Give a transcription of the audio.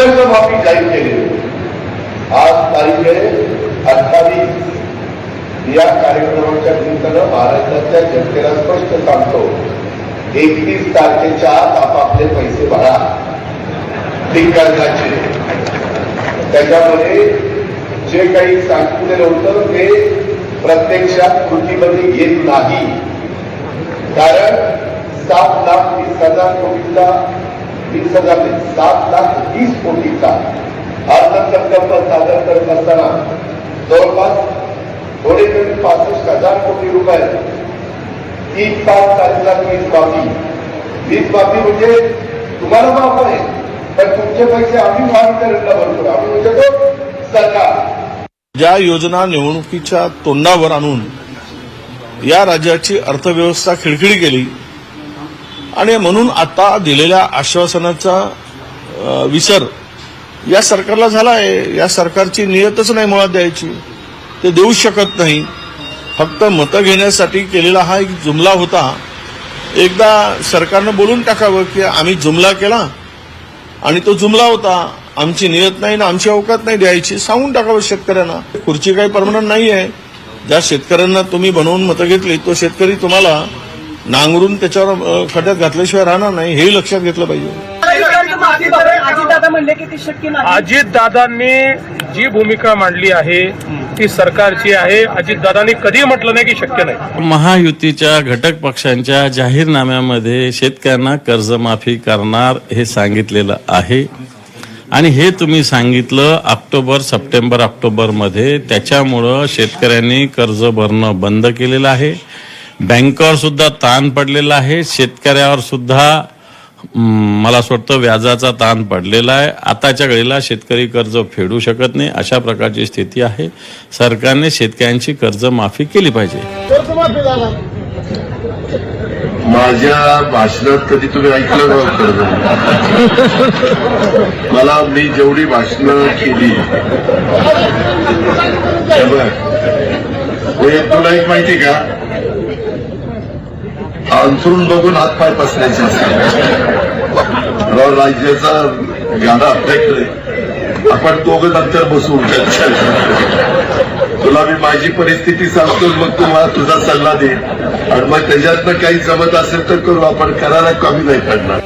कर्जमाफी जाहीर केली. आज तारीख आहे अठ्ठावीस. या कार्यक्रमाच्या निमित्तानं महाराष्ट्राच्या जनतेला स्पष्ट सांगतो एकतीस तारखेच्या आत आपापले पैसे भरा. कर्जाचे त्याच्यामध्ये जे काही सांगितलेलं होतं ते प्रत्यक्षात कृतीमध्ये येत नाही. कारण सात लाख वीस हजार कोटीचा वीस हजार सात लाख वीस कोटीचा अर्थसंकल्प सादर करत असताना जवळपास थोडे कमी पासष्ट हजार कोटी रुपये. तीन पाच तारखेला वीज बाबी वीज बाबी म्हणजे तुम्हाला माफ आहे पण तुमचे पैसे आम्ही महावितरणला भरतो. आम्ही म्हणजे तो सरकार. ज्या योजना निवडणुकीच्या तोंडावर आणून या राज्याची अर्थव्यवस्था खिळखिळी केली आणि म्हणून आता दिलेल्या आश्वासनाचा विसर या सरकारला झाला आहे. या सरकारची नियतच नाही मुळात द्यायची. ते देऊ शकत नाही. फक्त मतं घेण्यासाठी केलेला हा एक जुमला होता. एकदा सरकारनं बोलून टाकावं की आम्ही जुमला केला आणि तो जुमला होता. आमची नियत नाही ना आमची अवकात नाही द्यायची. सांगून टाकावं शेतकऱ्यांना. खुर्ची काही परमनंट नाही आहे ज्या शेतकऱ्यांना तुम्ही बनवून मतं घेतली तो शेतकरी तुम्हाला नांगरून त्याच्यावर अ, खड्यात घातल्याशिवाय राहणार नाही हेही लक्षात घेतलं पाहिजे. अजितदादा म्हणले की ती शक्य नाही. अजितदादांनी जी भूमिका मांडली आहे ती सरकारची आहे. अजितदादांनी कधी म्हटलं नाही की शक्य नाही. महायुतीच्या घटक पक्षांच्या जाहीरनाम्यामध्ये शेतकऱ्यांना कर्जमाफी करणार हे सांगितलेलं आहे. आणि हे तुम्ही सांगितलं ऑक्टोबर सप्टेंबर ऑक्टोबरमध्ये त्याच्यामुळं शेतकऱ्यांनी कर्ज भरणं बंद केलेलं आहे. बँकावर सुद्धा ताण पडलेला आहे. शेतकऱ्यावर सुद्धा मला असं वाटतं व्याजाचा ताण पडलेला आहे. आताच्या घडीला शेतकरी कर्ज फेडू शकत नाही अशा प्रकारची स्थिती आहे. सरकारने शेतकऱ्यांची कर्ज माफी केली पाहिजे. माझ्या भाषणात कधी तुम्ही ऐकलं कर्ज मला मी जेवढी भाषणं केली तुला एक माहिती का? अंथरून बघून हातपाय पसरायचे असतात राज्याचा गाडा अभ्याकडे आपण दोघं नंतर बसू. तुला मी माझी परिस्थिती सांगतो मग तू मला तुझा सल्ला दे. आणि मग त्याच्यातनं काही जमत असेल तर करू. आपण करायला कमी नाही पडणार.